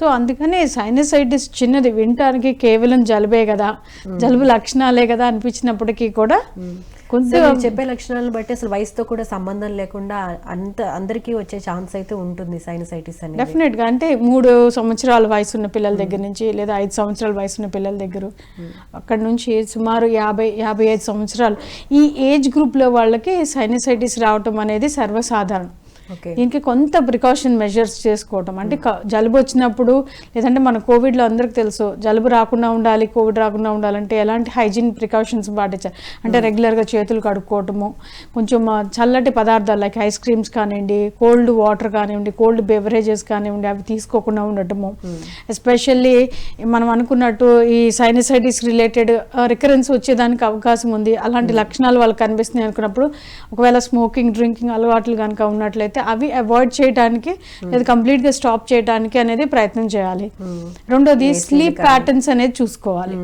So అందుకని sinusitis చిన్నది వినటానికి కేవలం జలుబే కదా. జలుబు లక్షణాలే కదా అనిపించినప్పటికీ కూడా సో మీరు చెప్పే లక్షణాలను బట్టి అసలు వయసుతో కూడా సంబంధం లేకుండా అంత అందరికీ వచ్చే ఛాన్స్ అయితే ఉంటుంది సైనసైటిస్ అనేది. డెఫినెట్గా అంటే మూడు సంవత్సరాల వయసు ఉన్న పిల్లల దగ్గర నుంచి లేదా ఐదు సంవత్సరాల వయసు ఉన్న పిల్లల దగ్గర అక్కడ నుంచి సుమారు యాభై యాభై ఐదు సంవత్సరాలు. ఈ ఏజ్ గ్రూప్లో వాళ్ళకి సైనసైటిస్ రావటం అనేది సర్వసాధారణం. దీనికి కొంత ప్రికాషన్ మెజర్స్ చేసుకోవటం. అంటే జలుబు వచ్చినప్పుడు లేదంటే మన కోవిడ్లో అందరికి తెలుసు జలుబు రాకుండా ఉండాలి కోవిడ్ రాకుండా ఉండాలంటే ఎలాంటి హైజీన్ ప్రికాషన్స్ పాటించాలి అంటే రెగ్యులర్గా చేతులు కడుక్కోవటము కొంచెం చల్లటి పదార్థాలు లైక్ ఐస్ క్రీమ్స్ కానివ్వండి కోల్డ్ వాటర్ కానివ్వండి కోల్డ్ బెవరేజెస్ కానివ్వండి అవి తీసుకోకుండా ఉండటము. ఎస్పెషల్లీ మనం అనుకున్నట్టు ఈ సైనసైటిస్ రిలేటెడ్ రికరెన్స్ వచ్చేదానికి అవకాశం ఉంది. అలాంటి లక్షణాలు వాళ్ళకి కనిపిస్తున్నాయి అనుకున్నప్పుడు ఒకవేళ స్మోకింగ్ డ్రింకింగ్ అలవాట్లు కనుక ఉన్నట్లయితే అవి అవాయిడ్ చేయడానికి లేదా కంప్లీట్గా స్టాప్ చేయడానికి అనేది ప్రయత్నం చేయాలి. రెండోది స్లీప్ ప్యాటర్న్స్ అనేది చూసుకోవాలి.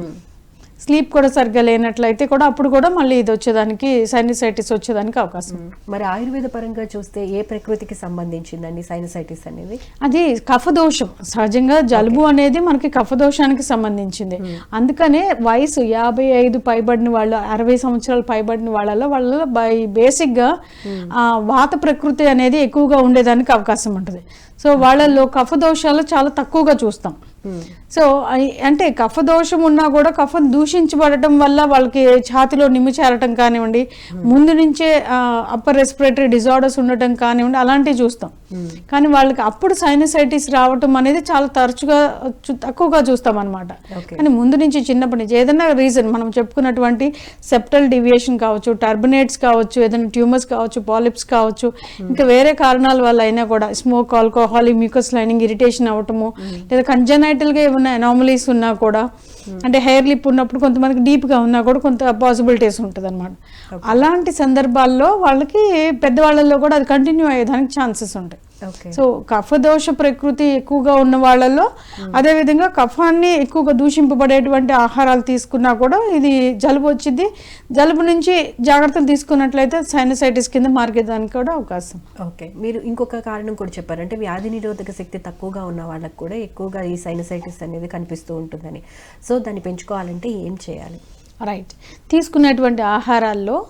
స్లీప్ కూడా సరిగ్గా లేనట్లయితే కూడా అప్పుడు కూడా మళ్ళీ ఇది వచ్చేదానికి సైనసైటిస్ వచ్చేదానికి అవకాశం. మరి ఆయుర్వేద పరంగా చూస్తే ఏ ప్రకృతికి సంబంధించిందండి సైనసైటిస్ అనేది? అది కఫదోషం సహజంగా జలుబు అనేది మనకి కఫదోషానికి సంబంధించింది. అందుకనే వయసు యాభై ఐదు పైబడిన వాళ్ళు అరవై సంవత్సరాలు పైబడిన వాళ్ళలో వాళ్ళ బై బేసిక్గా ఆ, వాత ప్రకృతి అనేది ఎక్కువగా ఉండేదానికి అవకాశం ఉంటుంది. సో వాళ్ళల్లో కఫదోషాలు చాలా తక్కువగా చూస్తాం. సో అంటే కఫ దోషం ఉన్నా కూడా కఫం దూషించబడటం వల్ల వాళ్ళకి ఛాతిలో నిమ్ము చేరటం కానివ్వండి ముందు నుంచే అప్పర్ రెస్పిరేటరీ డిజార్డర్స్ ఉండటం కానివ్వండి అలాంటివి చూస్తాం. కానీ వాళ్ళకి అప్పుడు సైనసైటిస్ రావటం అనేది చాలా తరచుగా తక్కువగా చూస్తాం అనమాట. కానీ ముందు నుంచి చిన్నప్పటి నుంచి ఏదైనా రీజన్ మనం చెప్పుకున్నటువంటి సెప్టల్ డివియేషన్ కావచ్చు టర్బినేట్స్ కావచ్చు ఏదైనా ట్యూమర్స్ కావచ్చు పాలిప్స్ కావచ్చు ఇంకా వేరే కారణాల వల్ల అయినా కూడా smoke alcohol mucus lining irritation అవ్వటము లేదా కంజనైటల్ గా ఏమైనా అనామలీస్ ఉన్నా కూడా అంటే హెయిర్ లిప్ ఉన్నప్పుడు కొంతమందికి డీప్గా ఉన్నా కూడా కొంత పాసిబిలిటీస్ ఉంటుంది అనమాట అలాంటి సందర్భాల్లో వాళ్ళకి పెద్దవాళ్ళల్లో కూడా అది కంటిన్యూ అయ్యేదానికి ఛాన్సెస్ ఉంటాయి. ఓకే సో కఫదోష ప్రకృతి ఎక్కువగా ఉన్న వాళ్ళలో అదే విధంగా కఫాన్ని ఎక్కువగా దూషింపబడేటువంటి ఆహారాలు తీసుకున్నా కూడా ఇది జలుబు వచ్చింది జలుబు నుంచి జాగ్రత్తలు తీసుకున్నట్లయితే సైనసైటిస్ కింద మారిగేదానికి కూడా అవకాశం. ఓకే మీరు ఇంకొక కారణం కూడా చెప్పారు. అంటే వ్యాధి నిరోధక శక్తి తక్కువగా ఉన్న వాళ్ళకి కూడా ఎక్కువగా ఈ సైనసైటిస్ అనేది కనిపిస్తూ ఉంటుందని. సో దాన్ని పెంచుకోవాలంటే ఏం చేయాలి? రైట్ తీసుకునేటువంటి ఆహారాల్లో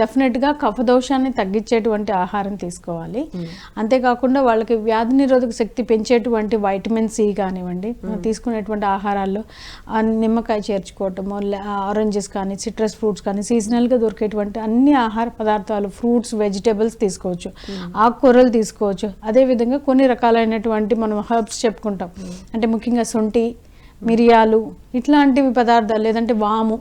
డెఫినెట్గా కఫదోషాన్ని తగ్గించేటువంటి ఆహారం తీసుకోవాలి. అంతేకాకుండా వాళ్ళకి వ్యాధి నిరోధక శక్తి పెంచేటువంటి వైటమిన్ సి కానివ్వండి మనం తీసుకునేటువంటి ఆహారాల్లో నిమ్మకాయ చేర్చుకోవటము ఆరెంజెస్ కానీ సిట్రస్ ఫ్రూట్స్ కానీ సీజనల్గా దొరికేటువంటి అన్ని ఆహార పదార్థాలు ఫ్రూట్స్ వెజిటేబుల్స్ తీసుకోవచ్చు. ఆకుకూరలు తీసుకోవచ్చు. అదేవిధంగా కొన్ని రకాలైనటువంటి మనం హర్బ్స్ చెప్పుకుంటాం. అంటే ముఖ్యంగా సొంటి మిరియాలు ఇట్లాంటివి పదార్థాలు లేదంటే వాము.